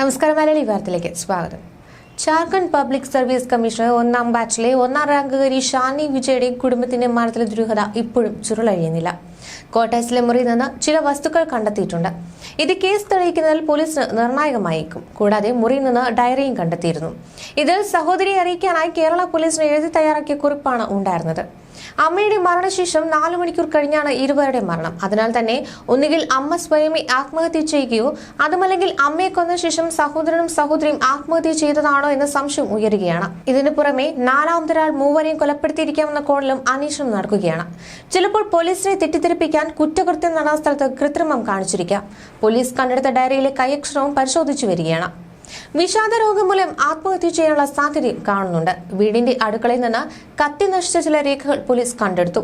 നമസ്കാരം മലയാളി വാർത്തയിലേക്ക് സ്വാഗതം. ജാർഖണ്ഡ് പബ്ലിക് സർവീസ് കമ്മീഷണർ ഒന്നാം ബാച്ചിലെ ഒന്നാം റാങ്കുകാരി ഷാനി വിജയുടെ കുടുംബത്തിന്റെ മരണത്തിലെ ദുരൂഹത ഇപ്പോഴും ചുരുളഴിയുന്നില്ല. കോട്ടേഴ്സിലെ മുറിയിൽ നിന്ന് ചില വസ്തുക്കൾ കണ്ടെത്തിയിട്ടുണ്ട്. ഇത് കേസ് തെളിയിക്കുന്നതിൽ പോലീസിന് നിർണായകമായേക്കും. കൂടാതെ മുറിയിൽ നിന്ന് ഡയറിയും കണ്ടെത്തിയിരുന്നു. ഇതിൽ സഹോദരിയെ അറിയിക്കാനായി കേരള പോലീസിന് എഴുതി തയ്യാറാക്കിയ കുറിപ്പാണ് ഉണ്ടായിരുന്നത്. അമ്മയുടെ മരണശേഷം നാലു മണിക്കൂർ കഴിഞ്ഞാണ് ഇരുവരുടെ മരണം. അതിനാൽ തന്നെ ഒന്നുകിൽ അമ്മ സ്വയമേ ആത്മഹത്യ ചെയ്യുകയോ അതുമല്ലെങ്കിൽ അമ്മയെ കൊന്ന ശേഷം സഹോദരനും സഹോദരിയും ആത്മഹത്യ ചെയ്തതാണോ എന്ന സംശയം ഉയരുകയാണ്. ഇതിനു പുറമെ നാലാമതൊരാൾ മൂവരെയും കൊലപ്പെടുത്തിയിരിക്കാമെന്ന കോണിലും അന്വേഷണം നടക്കുകയാണ്. ചിലപ്പോൾ പോലീസിനെ തെറ്റിദ്ധരിപ്പിക്കാൻ കുറ്റകൃത്യം നടന്ന സ്ഥലത്ത് കൃത്രിമം കാണിച്ചിരിക്കാം. പോലീസ് കണ്ടെടുത്ത ഡയറിയിലെ കൈയക്ഷരവും പരിശോധിച്ചു വരികയാണ്. വിഷാദ രോഗം മൂലം ആത്മഹത്യ ചെയ്യാനുള്ള സാധ്യതയും കാണുന്നുണ്ട്. വീടിന്റെ അടുക്കളയിൽ നിന്ന് കത്തി നശിച്ച ചില രേഖകൾ പോലീസ് കണ്ടെടുത്തു.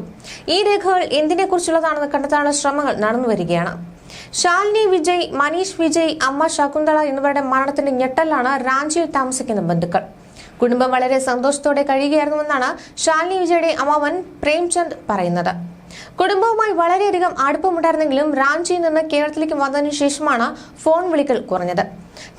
ഈ രേഖകൾ എന്തിനെ കുറിച്ചുള്ളതാണെന്ന് കണ്ടെത്താനുള്ള ശ്രമങ്ങൾ നടന്നു വരികയാണ്. ശാലിനി വിജയ് മനീഷ് വിജയ് അമ്മ ശകുന്തള എന്നിവരുടെ മരണത്തിന്റെ ഞെട്ടലാണ് റാഞ്ചിയിൽ താമസിക്കുന്ന ബന്ധുക്കൾ. കുടുംബം വളരെ സന്തോഷത്തോടെ കഴിയുകയായിരുന്നുവെന്നാണ് ശാലിനി വിജയുടെ അമ്മാവൻ പ്രേംചന്ദ് പറയുന്നത്. കുടുംബവുമായി വളരെയധികം അടുപ്പമുണ്ടായിരുന്നെങ്കിലും റാഞ്ചിയിൽ നിന്ന് കേരളത്തിലേക്ക് വന്നതിനു ശേഷമാണ് ഫോൺ വിളികൾ കുറഞ്ഞത്.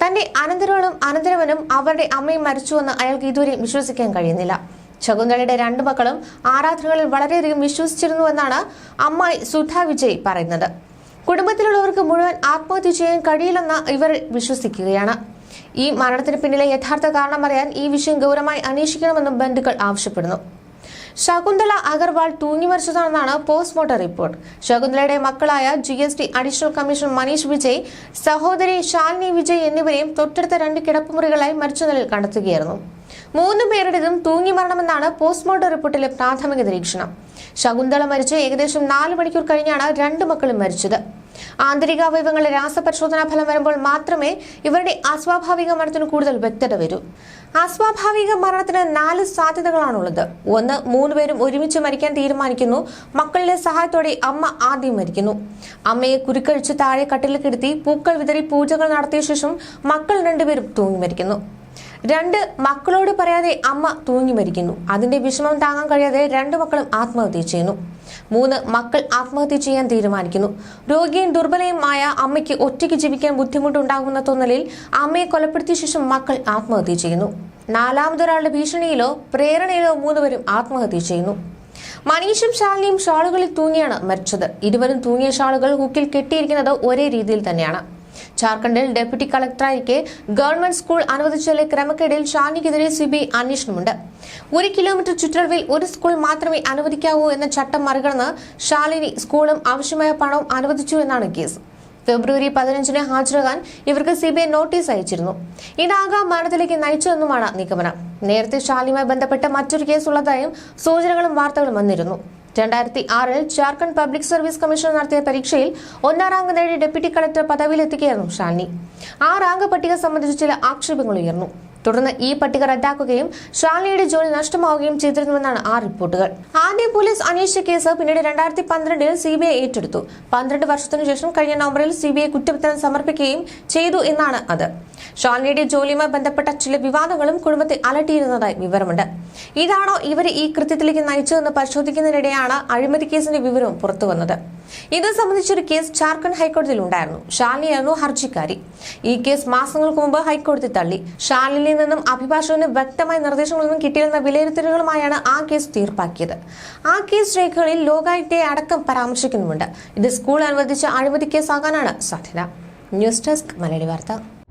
തന്റെ അനന്തരവളും അനന്തരവനും അവരുടെ അമ്മയും മരിച്ചുവെന്ന് അയാൾക്ക് ഇതുവരെയും വിശ്വസിക്കാൻ കഴിയുന്നില്ല. ശകുന്തളയുടെ രണ്ടു മക്കളും ആരാധനകളിൽ വളരെയധികം വിശ്വസിച്ചിരുന്നുവെന്നാണ് അമ്മായി സുധ വിജയ് പറയുന്നത്. കുടുംബത്തിലുള്ളവർക്ക് മുഴുവൻ ആത്മഹത്യ ചെയ്യാൻ കഴിയില്ലെന്ന് ഇവർ വിശ്വസിക്കുകയാണ്. ഈ മരണത്തിന് പിന്നിലെ യഥാർത്ഥ കാരണം അറിയാൻ ഈ വിഷയം ഗൗരവമായി അന്വേഷിക്കണമെന്നും ബന്ധുക്കൾ ആവശ്യപ്പെടുന്നു. ശകുന്തള അഗർവാൾ തൂങ്ങി മരിച്ചതാണെന്നാണ് പോസ്റ്റ്മോർട്ടം റിപ്പോർട്ട്. ശകുന്തളയുടെ മക്കളായ G S T additional commissioner Manish Vijay സഹോദരി ശാലിനി വിജയ് എന്നിവരെയും തൊട്ടടുത്ത രണ്ട് കിടപ്പുമുറികളായി മരിച്ച നിലയിൽ കണ്ടെത്തുകയായിരുന്നു. മൂന്ന് പേരുടേതും തൂങ്ങി മരണമെന്നാണ് പോസ്റ്റ്മോർട്ടം റിപ്പോർട്ടിലെ പ്രാഥമിക നിരീക്ഷണം. ശകുന്തള മരിച്ച് ഏകദേശം നാല് മണിക്കൂർ കഴിഞ്ഞാണ് രണ്ട് മക്കളും മരിച്ചത്. ആന്തരികാവയവങ്ങളുടെ രാസപരിശോധനാ ഫലം വരുമ്പോൾ മാത്രമേ ഇവരുടെ അസ്വാഭാവിക മരണത്തിന് കൂടുതൽ വ്യക്തത വരൂ. അസ്വാഭാവിക മരണത്തിന് നാല് സാധ്യതകളാണുള്ളത്. ഒന്ന് മൂന്ന് പേരും ഒരുമിച്ച് മരിക്കാൻ തീരുമാനിക്കുന്നു. മക്കളുടെ സഹായത്തോടെ അമ്മ ആദ്യം മരിക്കുന്നു. അമ്മയെ കുരുക്കഴിച്ച് താഴെ കട്ടിലിൽ കിടത്തി പൂക്കൾ വിതറി പൂജകൾ നടത്തിയ ശേഷം മക്കൾ രണ്ടുപേരും തൂങ്ങി മരിക്കുന്നു. രണ്ട് മക്കളോട് പറയാതെ അമ്മ തൂങ്ങി മരിക്കുന്നു. അതിന്റെ വിഷമം താങ്ങാൻ കഴിയാതെ രണ്ട് മക്കളും ആത്മഹത്യ ചെയ്യുന്നു. മൂന്ന് മക്കൾ ആത്മഹത്യ ചെയ്യാൻ തീരുമാനിക്കുന്നു. രോഗിയും ദുർബലയുമായ അമ്മയ്ക്ക് ഒറ്റയ്ക്ക് ജീവിക്കാൻ ബുദ്ധിമുട്ടുണ്ടാകുന്ന തോന്നലിൽ അമ്മയെ കൊലപ്പെടുത്തിയ ശേഷം മക്കൾ ആത്മഹത്യ ചെയ്യുന്നു. നാലാമതൊരാളുടെ ഭീഷണിയിലോ പ്രേരണയിലോ മൂന്നുപേരും ആത്മഹത്യ ചെയ്യുന്നു. മനീഷും ശാലിനിയും ഷാളുകളിൽ തൂങ്ങിയാണ് മരിച്ചത്. ഇരുവരും തൂങ്ങിയ ഷാളുകൾ ഹുക്കിൽ കെട്ടിയിരിക്കുന്നത് ഒരേ രീതിയിൽ തന്നെയാണ്. ജാർഖണ്ഡിൽ ഡെപ്യൂട്ടി കളക്ടറായിരിക്കെ ഗവൺമെന്റ് സ്കൂൾ അനുവദിച്ചതിലെ ക്രമക്കേടിൽ ഷാനിക്കെതിരെ സിബിഐ അന്വേഷണമുണ്ട്. ഒരു കിലോമീറ്റർ ചുറ്റളവിൽ ഒരു സ്കൂൾ മാത്രമേ അനുവദിക്കാവൂ എന്ന ചട്ടം മറികടന്ന് ശാലിനി സ്കൂളും ആവശ്യമായ പണവും അനുവദിച്ചു എന്നാണ് കേസ്. ഫെബ്രുവരി പതിനഞ്ചിന് ഹാജരാകാൻ ഇവർക്ക് സിബിഐ നോട്ടീസ് അയച്ചിരുന്നു. ഇതാകാം മരണത്തിലേക്ക് നയിച്ചതെന്നുമാണ് നിഗമനം. നേരത്തെ ഷാലിയുമായി ബന്ധപ്പെട്ട മറ്റൊരു കേസുള്ളതായും സൂചനകളും വാർത്തകളും വന്നിരുന്നു. രണ്ടായിരത്തി ആറിൽ ജാർഖണ്ഡ് പബ്ലിക് സർവീസ് കമ്മീഷൻ നടത്തിയ പരീക്ഷയിൽ ഒന്നാം റാങ്ക് നേടി ഡെപ്യൂട്ടി കളക്ടർ പദവിയിലെത്തുകയായിരുന്നു ഷാലിനി. ആ റാങ്ക് പട്ടിക സംബന്ധിച്ച് ചില ആക്ഷേപങ്ങൾ ഉയർന്നു. തുടർന്ന് ഈ പട്ടിക റദ്ദാക്കുകയും ഷാലിയുടെ ജോലി നഷ്ടമാവുകയും ചെയ്തിരുന്നുവെന്നാണ് ആ റിപ്പോർട്ടുകൾ. ആദ്യം പോലീസ് അന്വേഷിച്ച കേസ് പിന്നീട് രണ്ടായിരത്തി പന്ത്രണ്ടിൽ സി ബി ഐ ഏറ്റെടുത്തു. പന്ത്രണ്ട് വർഷത്തിനു ശേഷം കഴിഞ്ഞ നവംബറിൽ സി ബി ഐ കുറ്റപത്രം സമർപ്പിക്കുകയും ചെയ്തു എന്നാണ് അത്. ഷാലിനിയുടെ ജോലിയുമായി ബന്ധപ്പെട്ട ചില വിവാദങ്ങളും കുടുംബത്തെ അലട്ടിയിരുന്നതായി വിവരമുണ്ട്. ഇതാണോ ഇവരെ ഈ കൃത്യത്തിലേക്ക് നയിച്ചതെന്ന് പരിശോധിക്കുന്നതിനിടെയാണ് അഴിമതി കേസിന്റെ വിവരവും പുറത്തുവന്നത്. ഇത് സംബന്ധിച്ചൊരു കേസ് ജാർഖണ്ഡ് ഹൈക്കോടതിയിൽ ഉണ്ടായിരുന്നു. ഷാലിയായിരുന്നു ഹർജിക്കാരി. ഈ കേസ് മാസങ്ങൾക്ക് മുമ്പ് ഹൈക്കോടതി തള്ളി. ഷാലിനിൽ നിന്നും അഭിഭാഷകന് വ്യക്തമായ നിർദ്ദേശങ്ങളൊന്നും കിട്ടിയില്ലെന്ന വിലയിരുത്തലുകളുമായാണ് ആ കേസ് തീർപ്പാക്കിയത്. ആ കേസ് രേഖകളിൽ ലോകായുക്തയെ അടക്കം പരാമർശിക്കുന്നുമുണ്ട്. ഇത് സ്കൂൾ അനുവദിച്ച അഴിമതി കേസാകാനാണ് സാധ്യത. ന്യൂസ് ഡെസ്ക് മലയാളി വാർത്ത.